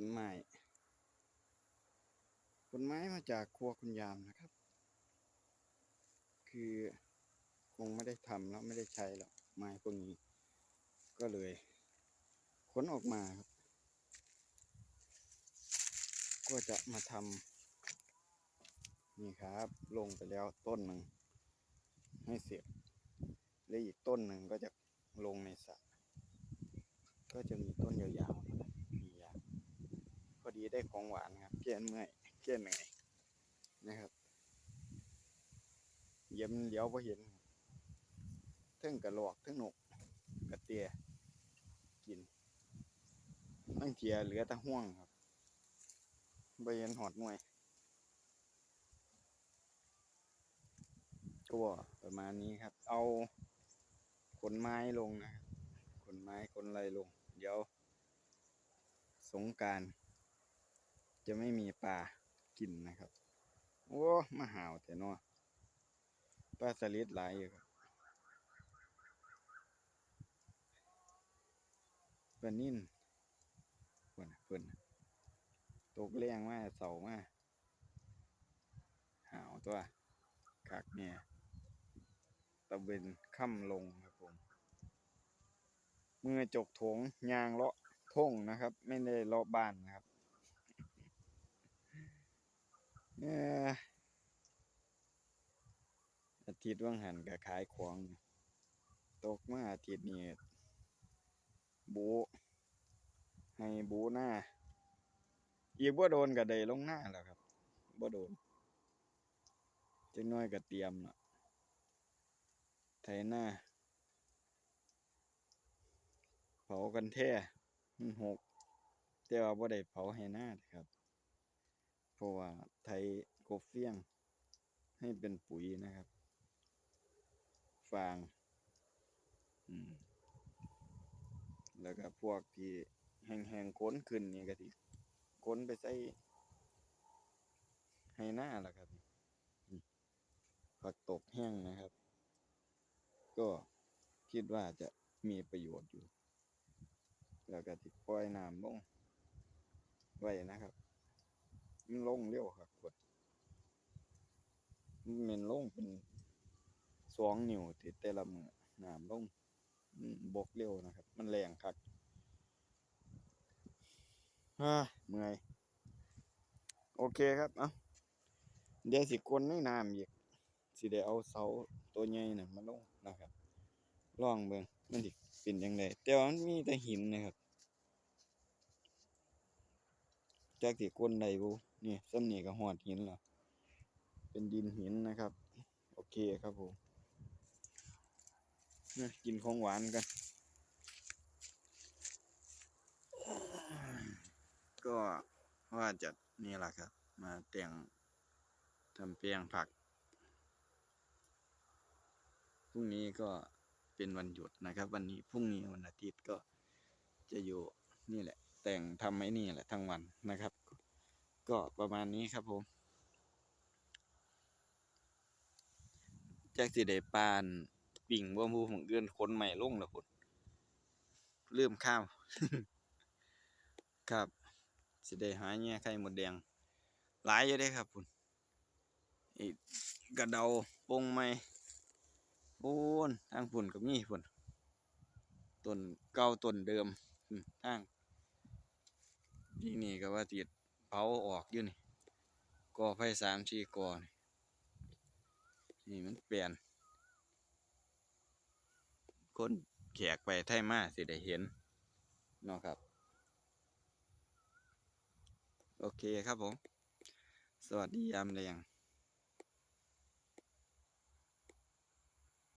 นไม้ขนไม้มาจากครัวคุณยามนะครับ คือคงไม่ได้ทำแล้วไม่ได้ใช้แล้วไม้พวกนี้ ก็เลยขนออกมาครับ ก็จะมาทำนี่ครับ ลงไปแล้วต้นหนึ่งให้เสร็จและอีกต้นหนึ่งก็จะลงในสระก็จะมีต้นยาวๆนะครับมียาวพ อดีได้ของหวานครับเกี้ยนเมื่อยเกี้ยนเหนื่อยนะครับเยี่ยมเลี้ยวพอเห็นเทึ่งกระหลอกเทึ่งหนกกระเตียกินตั้งเทียเหลือต่ห่วงครับใบเห็นหอดหน่วยก็ประมาณนี้ครับ เอาขนไม้ลงนะครับขนไม้ขนอะไรลง เดี๋ยว สงการ จะไม่มีปลากินนะครับ โอ้มาหาวแต่นอปลาสลิดหลายอยู่ครับปลานิ่นเพิ่นน่ะเพิ่นน่ะตกแรงมากเสามาหาวตัวคักเนี่ยตะเวนค่ำลงครับผมเมื่อจกถงยางเลาะทงนะครับ ไม่ได้เลาะบ้านนะครับเอาทิตย์ว่างหันก็ขายของ ตกมาอาทิตย์นี้บูให้บูหน้า อีกบ่โดนก็ได้ลงหน้าแล้วครับบ่โดนจังน้อยก็เตรียมละไถหน้า เผากันแท้มันหกแต่ว่าบ่ได้เผาให้หน้าครับ เพราะว่าไถกบเฟี้ยงให้เป็นปุ๋ยนะครับ ฟาง อืม แล้วก็พวกที่แห้งๆก้นขึ้นนี่ก็สิก้นไปใส่ให้หน้าล่ะครับผักตบแห้งนะครับ ก็คิดว่าจะมีประโยชน์อยู่ แล้วก็ติดปล่อยน้ำลงไว้นะครับ มันลงเร็วครับกดมันเป็นลงเป็นสองนิ้วติดแต่ละมือน้ำลงบกเร็วนะครับ มันแรงคักฮ่าเมื่อย โอเคครับ เอาเดี๋ยวสิกลนในน้ำอีกสิได้เอาเสาตัวใหญ่น่ะมาลงนะครับลองเบิ่งมันสิเป็นจังไดแต่ว่ามันมีแต่หินนะครับ จักสิกลนได้บ่นี่ส่ำนี้ก็ฮอดหินล้วเป็นดินหินนะครับ โอเคครับผมเนี่ยกินของหวานกัน ก็ว่าจะนี่แหละครับ มาแต่งทำเปียงผัก พรุ่งนี้ก็เป็นวันหยุดนะครับ วันนี้พรุ่งนี้วันอาทิตย์ก็จะอยู่นี่แหละ แต่งทำไอ้นี่แหละทั้งวันนะครับ ก็ประมาณนี้ครับผมแจ็คสิได้ปานปิ่งบ่มูของเอื้อนคนใหม่ลงแล้วพุ่นลืมข้าว ครับสิได้หาแง่ไข่หมดแดงหลายอยู่เด้ครับพุ่นอีกกระเดาปงไม้ปูนทางฝุ่นก็มีฝุ่นต้นเก่าต้นเดิมอืมทาง นี่นี่ก็ว่าติดเผาออกอยู่นี่ก่อไฟสามชีก่อนี่นี่มันเปลี่ยน คนแขกไปไทยมาสิได้เห็นเนาะครับ โอเคครับผม สวัสดียามแรง